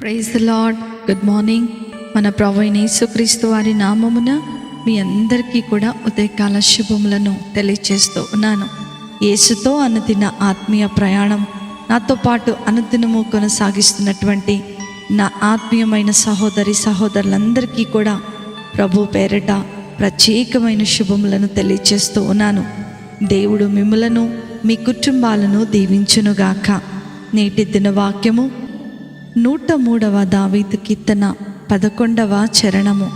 Praise the Lord good morning మన ప్రభు యేసుక్రీస్తు వారి నామమున మీ అందరికీ కూడా ఉదయకాల శుభములను తెలియచేస్తూ ఉన్నాను. యేసుతో అనుదిన ఆత్మీయ ప్రయాణం నాతో పాటు అనుదినము కొనసాగిస్తున్నటువంటి నా ఆత్మీయమైన సహోదరి సహోదరులందరికీ కూడా ప్రభు పేరిట ప్రత్యేకమైన శుభములను తెలియచేస్తూ ఉన్నాను. దేవుడు మిమ్మలను మీ కుటుంబాలను దీవించునుగాక. నేటి దినవాక్యము వాక్యము నూట మూడవ దావీదు కీర్తన పదకొండవ చరణము.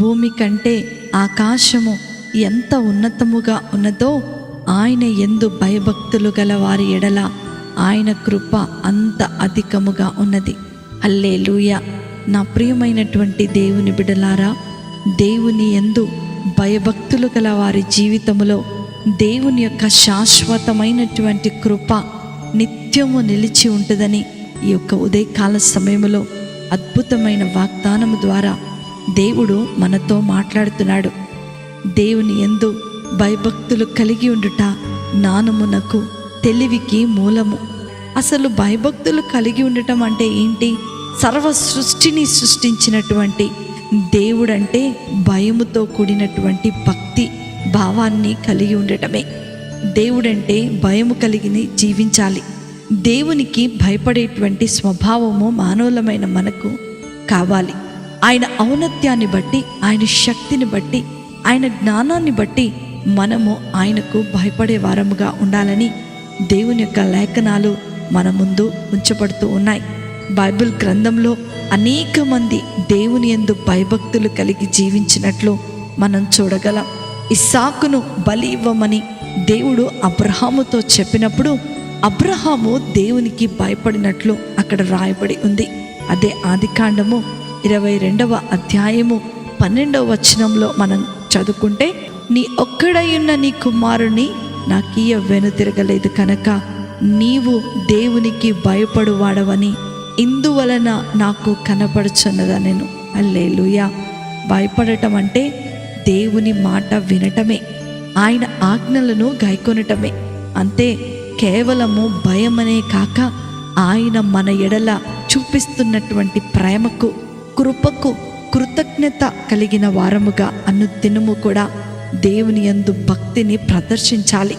భూమి కంటే ఆకాశము ఎంత ఉన్నతముగా ఉన్నదో ఆయన ఎందు భయభక్తులు గల వారి ఎడల ఆయన కృప అంత అధికముగా ఉన్నది. అల్లే లూయ నా ప్రియమైనటువంటి దేవుని బిడలారా దేవుని ఎందు భయభక్తులు గల వారి జీవితములో దేవుని యొక్క శాశ్వతమైనటువంటి కృప నిత్యము నిలిచి ఉంటుందని ఈ యొక్క ఉదయకాల సమయంలో అద్భుతమైన వాగ్దానము ద్వారా దేవుడు మనతో మాట్లాడుతున్నాడు. దేవుని ఎందు భయభక్తులు కలిగి ఉండుట జ్ఞానమునకు తెలివికి మూలము. అసలు భయభక్తులు కలిగి ఉండటం అంటే ఏంటి? సర్వ సృష్టిని సృష్టించినటువంటి దేవుడంటే భయముతో కూడినటువంటి భక్తి భావాన్ని కలిగి ఉండటమే. దేవుడంటే భయము కలిగి జీవించాలి. దేవునికి భయపడేటువంటి స్వభావము మానవులమైన మనకు కావాలి. ఆయన ఔన్నత్యాన్ని బట్టి ఆయన శక్తిని బట్టి ఆయన జ్ఞానాన్ని బట్టి మనము ఆయనకు భయపడే వారముగా ఉండాలని దేవుని యొక్క లేఖనాలు మన ముందు ఉంచబడుతూ ఉన్నాయి. బైబిల్ గ్రంథంలో అనేక మంది దేవుని ఎందు భయభక్తులు కలిగి జీవించినట్లు మనం చూడగలం. ఇస్సాకును బలి ఇవ్వమని దేవుడు అబ్రహాముతో చెప్పినప్పుడు అబ్రహాము దేవునికి భయపడినట్లు అక్కడ రాయబడి ఉంది. అదే ఆదికాండము ఇరవై రెండవ అధ్యాయము పన్నెండవ వచనంలో మనం చదువుకుంటే నీ ఒక్కడయున్న నీ కుమారుని నాకీయ వెను తిరగలేదు కనుక నీవు దేవునికి భయపడువాడవని ఇందువలన నాకు కనపడుచున్నదా నేను అల్లేలుయా భయపడటం అంటే దేవుని మాట వినటమే. ఆయన ఆజ్ఞలను గైకొనటమే. అంతే కేవలము భయమనే కాక ఆయన మన ఎడల చూపిస్తున్నటువంటి ప్రేమకు కృపకు కృతజ్ఞత కలిగిన వారముగా అనుదినము కూడా దేవుని యందు భక్తిని ప్రదర్శించాలి.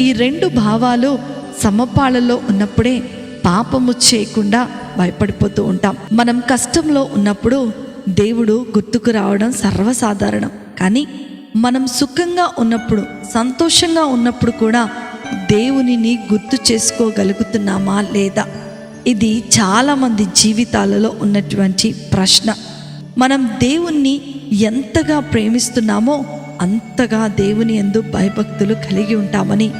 ఈ రెండు భావాలు సమపాళలో ఉన్నప్పుడే పాపము చేయకుండా భయపడిపోతూ ఉంటాం. మనం కష్టంలో ఉన్నప్పుడు దేవుడు గుర్తుకు రావడం సర్వసాధారణం. కానీ మనం సుఖంగా ఉన్నప్పుడు సంతోషంగా ఉన్నప్పుడు కూడా దేవునిని గుర్తు చేసుకోగలుగుతున్నామా లేదా? ఇది చాలామంది జీవితాలలో ఉన్నటువంటి ప్రశ్న. మనం దేవుణ్ణి ఎంతగా ప్రేమిస్తున్నామో అంతగా దేవుని ఎందు భయభక్తులు కలిగి ఉంటామని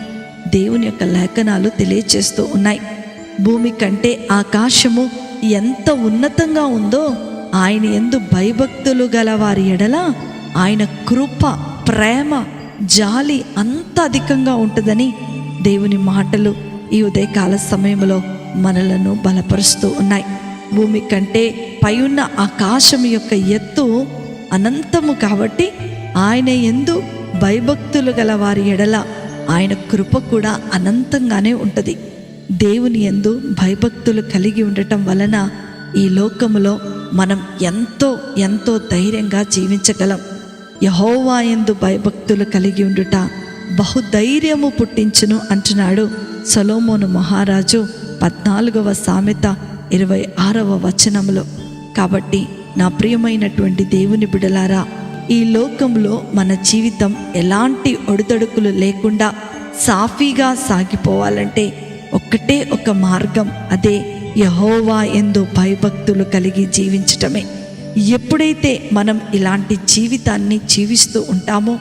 దేవుని యొక్క లేఖనాలు తెలియచేస్తూ ఉన్నాయి. భూమి కంటే ఆకాశము ఎంత ఉన్నతంగా ఉందో ఆయన ఎందు భయభక్తులు గల వారి ఎడల ఆయన కృప ప్రేమ జాలి అంత అధికంగా ఉంటుందని దేవుని మాటలు ఈ ఉదయకాల సమయంలో మనలను బలపరుస్తూ ఉన్నాయి. భూమి కంటే పై ఉన్న ఆకాశం యొక్క ఎత్తు అనంతము కాబట్టి ఆయన ఎందు భయభక్తులు గల వారి ఎడల ఆయన కృప కూడా అనంతంగానే ఉంటుంది. దేవుని ఎందు భయభక్తులు కలిగి ఉండటం వలన ఈ లోకములో మనం ఎంతో ఎంతో ధైర్యంగా జీవించగలం. యహోవా ఎందు భయభక్తులు కలిగి ఉండుట బహుధైర్యము పుట్టించును అంటున్నాడు సొలోమోను మహారాజు పద్నాలుగవ సామెత ఇరవై ఆరవ వచనములో. కాబట్టి నా ప్రియమైనటువంటి దేవుని బిడలారా ఈ లోకంలో మన జీవితం ఎలాంటి ఒడిదొడుకులు లేకుండా సాఫీగా సాగిపోవాలంటే ఒక్కటే ఒక మార్గం అదే యహోవా ఎందు భయభక్తులు కలిగి జీవించటమే. ఎప్పుడైతే మనం ఇలాంటి జీవితాన్ని జీవిస్తూ ఉంటామో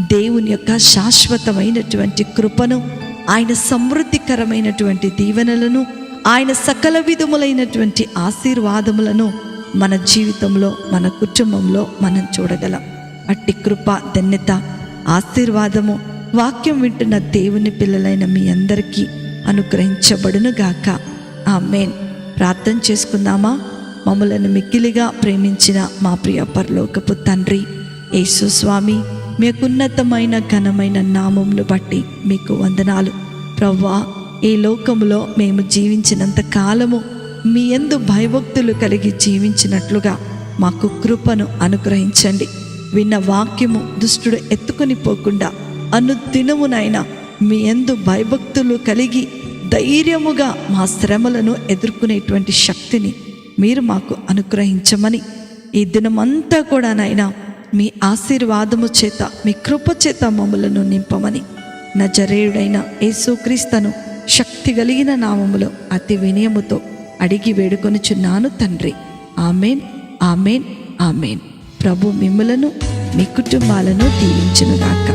దేవుని యొక్క శాశ్వతమైనటువంటి కృపను ఆయన సమృద్ధికరమైనటువంటి దీవెనలను ఆయన సకల విధములైనటువంటి ఆశీర్వాదములను మన జీవితంలో మన కుటుంబంలో మనం చూడగలం. అట్టి కృప ధన్యత ఆశీర్వాదము వాక్యం వింటున్న దేవుని పిల్లలైన మీ అందరికీ అనుగ్రహించబడునుగాక. ఆ మేన్ ప్రార్థన చేసుకుందామా? మమ్మలను మిక్కిలిగా ప్రేమించిన మా ప్రియ పరలోకపు తండ్రి యేసుస్వామి స్వామి మీకున్నతమైన ఘనమైన నామంను బట్టి మీకు వందనాలు. ప్రవ్వా ఈ లోకములో మేము జీవించినంత కాలము మీ ఎందు భయభక్తులు కలిగి జీవించినట్లుగా మాకు కృపను అనుగ్రహించండి. విన్న వాక్యము దుష్టుడు ఎత్తుకొని పోకుండా అనుదినమునైనా మీ ఎందు భయభక్తులు కలిగి ధైర్యముగా మా శ్రమలను ఎదుర్కొనేటువంటి శక్తిని మీరు మాకు అనుగ్రహించమని ఈ దినమంతా కూడా నాయనా మీ ఆశీర్వాదము చేత మీ కృప చేత మమ్మలను నింపమని నజరేయుడైన యేసుక్రీస్తను శక్తి కలిగిన నామములో అతి వినయముతో అడిగి వేడుకొనుచున్నాను తండ్రి. Amen amen amen. ప్రభు మిమ్మలను మీ కుటుంబాలను దీవించునుగాక.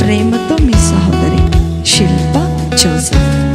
ప్రేమతో మీ సహోదరి శిల్ప జోసఫ్.